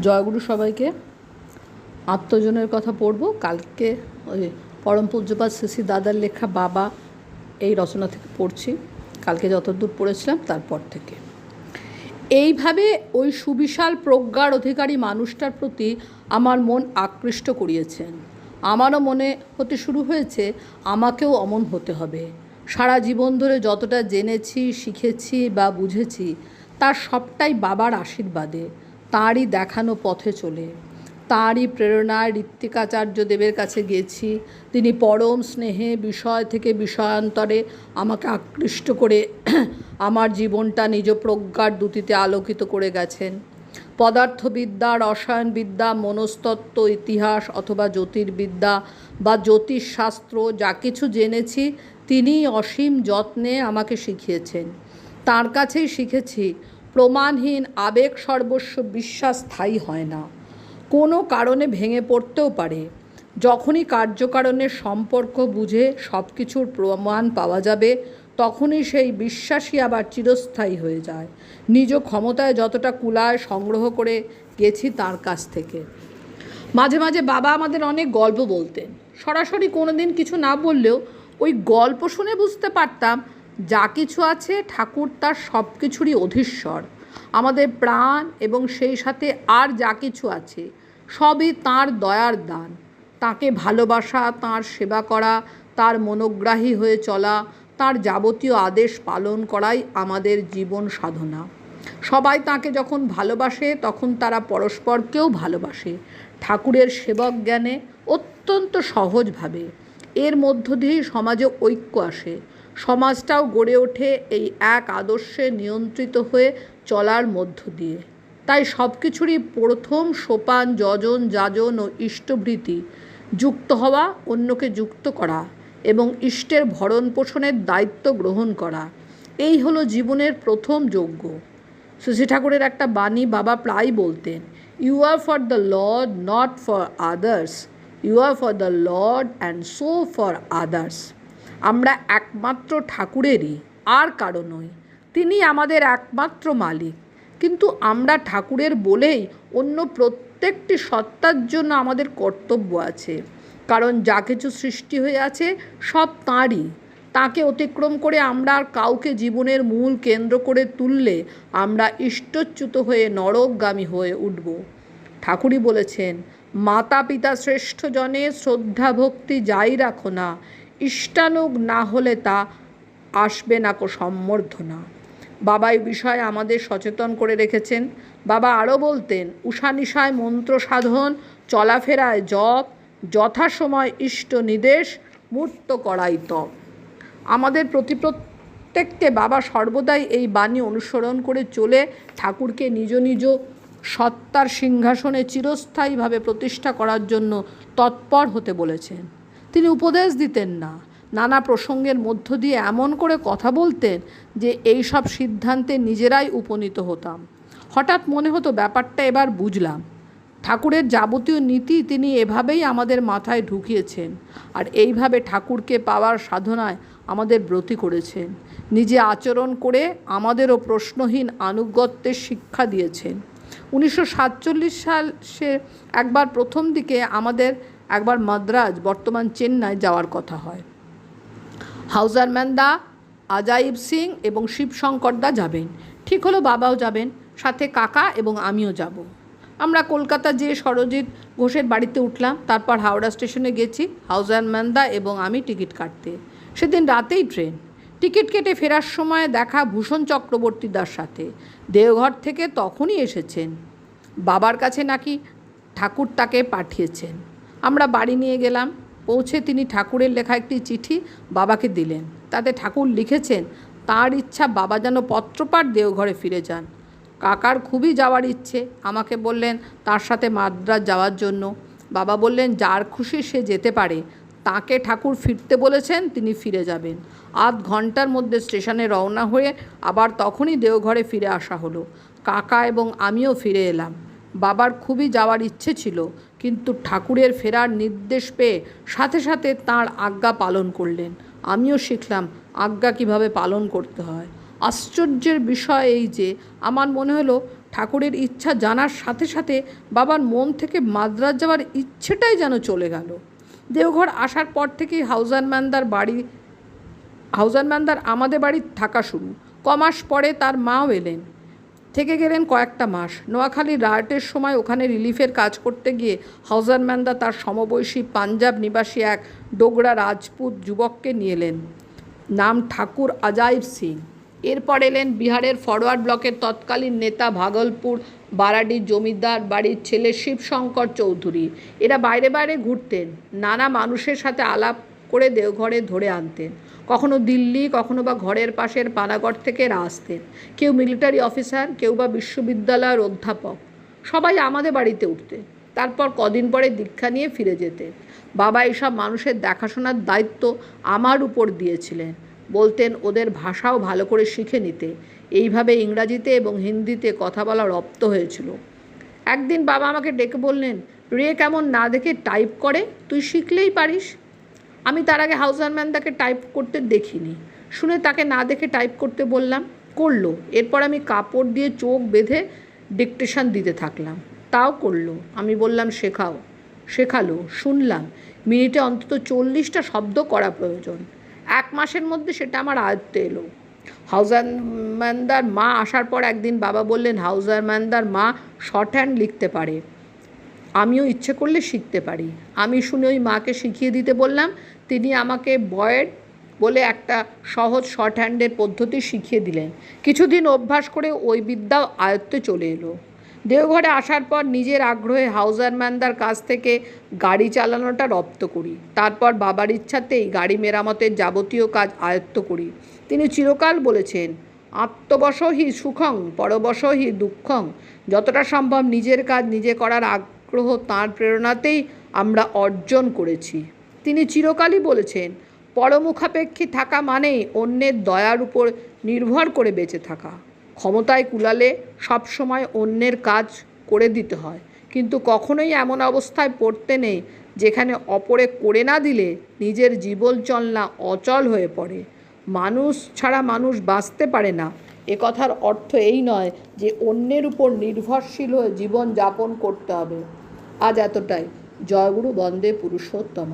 জয়গুরু সবাইকে আত্মজনের কথা পড়ব। কালকে ওই পরম পূজ্যপাত শ্রী দাদার লেখা বাবা এই রচনা থেকে পড়ছি। কালকে যতদূর পড়েছিলাম, তারপর থেকে। এইভাবে ওই সুবিশাল প্রজ্ঞার অধিকারী মানুষটার প্রতি আমার মন আকৃষ্ট করিয়েছেন। আমারও মনে হতে শুরু হয়েছে, আমাকেও অমন হতে হবে। সারা জীবন ধরে যতটা জেনেছি, শিখেছি বা বুঝেছি, তার সবটাই বাবার আশীর্বাদে। তাঁরই দেখানো পথে চলে। তাঁরই প্রেরণায় ঋত্বিকাচার্য দেবের কাছে গেছি। তিনি পরম স্নেহে বিষয় থেকে বিষয়ান্তরে আমাকে আকৃষ্ট করে আমার জীবনটা নিজ প্রজ্ঞার দ্যুতিতে আলোকিত করে গেছেন। পদার্থবিদ্যা, রসায়নবিদ্যা, মনস্তত্ত্ব, ইতিহাস অথবা জ্যোতির্বিদ্যা বা জ্যোতিষশাস্ত্র যা কিছু জেনেছি, তিনিই অসীম যত্নে আমাকে শিখিয়েছেন। তার কাছেই শিখেছি প্রমাণহীন আবেগ সর্বস্ব বিশ্বাস স্থায়ী হয় না। কোনো কারণে ভেঙে পড়তেও পারে। যখনই কার্যকারণের সম্পর্ক বুঝে সব কিছুর প্রমাণ পাওয়া যাবে, তখনই সেই বিশ্বাসই আবার চিরস্থায়ী হয়ে যায়। নিজ ক্ষমতায় যতটা কুলায় সংগ্রহ করে গেছি তার কাছ থেকে। মাঝে মাঝে বাবা আমাদের অনেক গল্প বলতেন। সরাসরি কোনো দিন কিছু না বললেও ওই গল্প শুনে বুঝতে পারতাম যা কিছু আছে ঠাকুর তার সব কিছুরই অধীশ্বর। আমাদের প্রাণ এবং সেই সাথে আর যা কিছু আছে, সবই তার দয়ার দান। তাকে ভালোবাসা, তার সেবা করা, তার মনোগ্রাহী হয়ে চলা, তার যাবতীয় আদেশ পালন করাই আমাদের জীবন সাধনা। সবাই তাকে যখন ভালোবাসে, তখন তারা পরস্পরকেও ভালোবাসে। ঠাকুরের সেবক জ্ঞানে অত্যন্ত সহজভাবে। এর মধ্য দিয়েই সমাজে ঐক্য আসে। সমাজটাও গড়ে ওঠে এই এক আদর্শে নিয়ন্ত্রিত হয়ে চলার মধ্য দিয়ে। তাই সব কিছুরই প্রথম সোপান, যজন, যাজন ও ইষ্টভৃতি যুক্ত হওয়া, অন্যকে যুক্ত করা এবং ইষ্টের ভরণ পোষণের দায়িত্ব গ্রহণ করা। এই হলো জীবনের প্রথম যজ্ঞ। শশী ঠাকুরের একটা বাণী বাবা প্রায় বলতেন you are for the lord not for others you are for the lord and so for others আমরা একমাত্র ঠাকুরেরই, আর কারও নই। তিনি আমাদের একমাত্র মালিক। কিন্তু আমরা ঠাকুরের বলেই অন্য প্রত্যেকটি সত্তার জন্য আমাদের কর্তব্য আছে। কারণ যা কিছু সৃষ্টি হয়ে আছে, সব তাঁরই। তাকে অতিক্রম করে আমরা আর কাউকে জীবনের মূল কেন্দ্র করে তুললে আমরা ইষ্টচ্যুত হয়ে নরকগামী হয়ে উঠব। ঠাকুরই বলেছেন মাতা পিতা শ্রেষ্ঠ জনে শ্রদ্ধা ভক্তি যাই রাখো না ইষ্টানুগ না হলে তা আসবে না কো সম্বর্ধনা। বাবা এই বিষয়ে আমাদের সচেতন করে রেখেছেন। বাবা আরও বলতেন উষানিশায় মন্ত্র সাধন, চলাফেরায় জপ, যথাসময় ইষ্ট নির্দেশ মূর্ত করাই তপ। আমাদের প্রতি প্রত্যেককে বাবা সর্বদাই এই বাণী অনুসরণ করে চলে ঠাকুরকে নিজ নিজ সত্তার সিংহাসনে চিরস্থায়ীভাবে প্রতিষ্ঠা করার জন্য তৎপর হতে বলেছেন। তিনি উপদেশ দিতেন না। নানা প্রসঙ্গের মধ্য দিয়ে এমন করে কথা বলতেন যে এই সব সিদ্ধান্তে নিজেরাই উপনীত হতাম। হঠাৎ মনে হতো ব্যাপারটা এবার বুঝলাম। ঠাকুরের যাবতীয় নীতি তিনি এভাবেই আমাদের মাথায় ঢুকিয়েছেন আর এইভাবে ঠাকুরকে পাওয়ার সাধনায় আমাদের ব্রতী করেছেন। নিজে আচরণ করে আমাদেরও প্রশ্নহীন আনুগত্যের শিক্ষা দিয়েছেন। উনিশশো সাতচল্লিশ সাল সে একবার প্রথম দিকে আমাদের একবার মাদ্রাজ, বর্তমান চেন্নাই যাওয়ার কথা হয়। হাউজারম্যান দা আজাইব সিং এবং শিবশঙ্কর দা যাবেন। ঠিক হলো বাবাও যাবেন, সাথে কাকা এবং আমিও যাব। আমরা কলকাতা যেয়ে সরজিৎ ঘোষের বাড়িতে উঠলাম, তারপর হাওড়া স্টেশনে গেছি হাউজারম্যান দা এবং আমি টিকিট কাটতে। সেদিন রাতেই ট্রেন। টিকিট কেটে ফেরার সময় দেখা ভূষণ চক্রবর্তীদার সাথে। দেওঘর থেকে তখনই এসেছেন। বাবার কাছে নাকি ঠাকুর তাকে পাঠিয়েছেন। আমরা বাড়ি নিয়ে গেলাম। পৌঁছে তিনি ঠাকুরের লেখা একটি চিঠি বাবাকে দিলেন। তাতে ঠাকুর লিখেছেন, তার ইচ্ছা বাবা যেন পত্রপাঠ দেওঘরে ফিরে যান। কাকার খুবই যাওয়ার ইচ্ছে। আমাকে বললেন, তার সাথে মাদ্রাজ যাওয়ার জন্য। বাবা বললেন, যার খুশি সে যেতে পারে। তাকে ঠাকুর ফিরতে বলেছেন, তিনি ফিরে যাবেন। আধ ঘণ্টার মধ্যে স্টেশনে রওনা হয়ে আবার তখনই দেওঘরে ফিরে আসা হলো। কাকা এবং আমিও ফিরে এলাম। বাবার খুবই যাওয়ার ইচ্ছে ছিল। কিন্তু ঠাকুরের ফেরার নির্দেশ পেয়ে সাথে সাথে তার আজ্ঞা পালন করলেন। আমিও শিখলাম আজ্ঞা কীভাবে পালন করতে হয়। আশ্চর্যের বিষয় এই যে, আমার মনে হলো ঠাকুরের ইচ্ছা জানার সাথে সাথে বাবার মন থেকে মাদ্রাজ যাওয়ার ইচ্ছেটাই যেন চলে গেল। দেওঘর আসার পর থেকেই হাউজান ম্যানদার বাড়ি, হাউজান ম্যানদার আমাদের বাড়ি থাকা শুরু। কমাস পরে তার মাও এলেন। থেকে গেলেন কয়েকটা মাস। নোয়াখালী রায়টের সময় ওখানে রিলিফের কাজ করতে গিয়ে হাউজান ম্যান্দা তার সমবয়সী পাঞ্জাব নিবাসী এক ডোগরা রাজপুত যুবককে নিয়ে এলেন। নাম ঠাকুর আজাইব সিং। এরপর এলেন বিহারের ফরওয়ার্ড ব্লকের তৎকালীন নেতা ভাগলপুর বারাডির জমিদার বাড়ির ছেলে শিবশঙ্কর চৌধুরী। এরা বাইরে বাইরে ঘুরতেন, নানা মানুষের সাথে আলাপ করে দেওঘরে ধরে আনতেন। কখনো দিল্লি, কখনো বা ঘরের পাশের পানাগড় থেকে এরা আসতেন। কেউ মিলিটারি অফিসার, কেউ বা বিশ্ববিদ্যালয়ের অধ্যাপক। সবাই আমাদের বাড়িতে উঠতেন। তারপর কদিন পরে দীক্ষা নিয়ে ফিরে যেতেন। বাবা এইসব মানুষের দেখাশোনার দায়িত্ব আমার উপর দিয়েছিলেন। বলতেন ওদের ভাষাও ভালো করে শিখে নিতে। এইভাবে ইংরাজিতে এবং হিন্দিতে কথা বলা রপ্ত হয়েছিল। একদিন বাবা আমাকে ডেকে বললেন, রে কেমন না দেখে টাইপ করে? তুই শিখলেই পারিস? আমি তার আগে হাউজারম্যানদাকে টাইপ করতে দেখিনি। শুনে তাকে না দেখে টাইপ করতে বললাম, করল। এরপর আমি কাপড় দিয়ে চোখ বেঁধে ডিকটেশন দিতে থাকলাম। তাও করল। আমি বললাম, শেখাও। শেখালো। শুনলাম। মিনিটে অন্তত চল্লিশটা শব্দ করা প্রয়োজন। এক মাসের মধ্যে সেটা আমার আয়ত্তে এলো। হাউজার ম্যানদার মা আসার পর একদিন বাবা বললেন হাউজার ম্যানদার মা শর্ট হ্যান্ড লিখতে পারে। আমিও ইচ্ছে করলে শিখতে পারি। আমি শুনে ওই মাকে শিখিয়ে দিতে বললাম তিনি আমাকে বয়েড বলে একটা সহজ শর্ট হ্যান্ডের পদ্ধতি শিখিয়ে দিলেন। কিছুদিন অভ্যাস করে ওই বিদ্যাও আয়ত্তে চলে এলো। দেওঘরে আসার পর নিজের আগ্রহে হাউজারম্যানদার কাছ থেকে গাড়ি চালানোটা রপ্ত করি। তারপর বাবার ইচ্ছাতেই গাড়ি মেরামতের যাবতীয় কাজ আয়ত্ত করি। তিনি চিরকাল বলেছেন, আত্মবশহি সুখং, পরবশহি দুঃখং। যতটা সম্ভব নিজের কাজ নিজে করার আগ্রহ তাঁর প্রেরণাতেই আমরা অর্জন করেছি। তিনি চিরকালই বলেছেন, পরমুখাপেক্ষী থাকা মানেই অন্যের দয়ার উপর নির্ভর করে বেঁচে থাকা। ক্ষমতায় কুলালে সবসময় অন্যের কাজ করে দিতে হয়, কিন্তু কখনোই এমন অবস্থায় পড়তে নেই যেখানে অপরে করে না দিলে নিজের জীবন চলনা অচল হয়ে পড়ে। মানুষ ছাড়া মানুষ বাঁচতে পারে না। এ কথার অর্থ এই নয় যে অন্যের উপর নির্ভরশীল হয়ে জীবন যাপন করতে হবে। আজ এতটাই। জয়গুরু বন্দে পুরুষোত্তম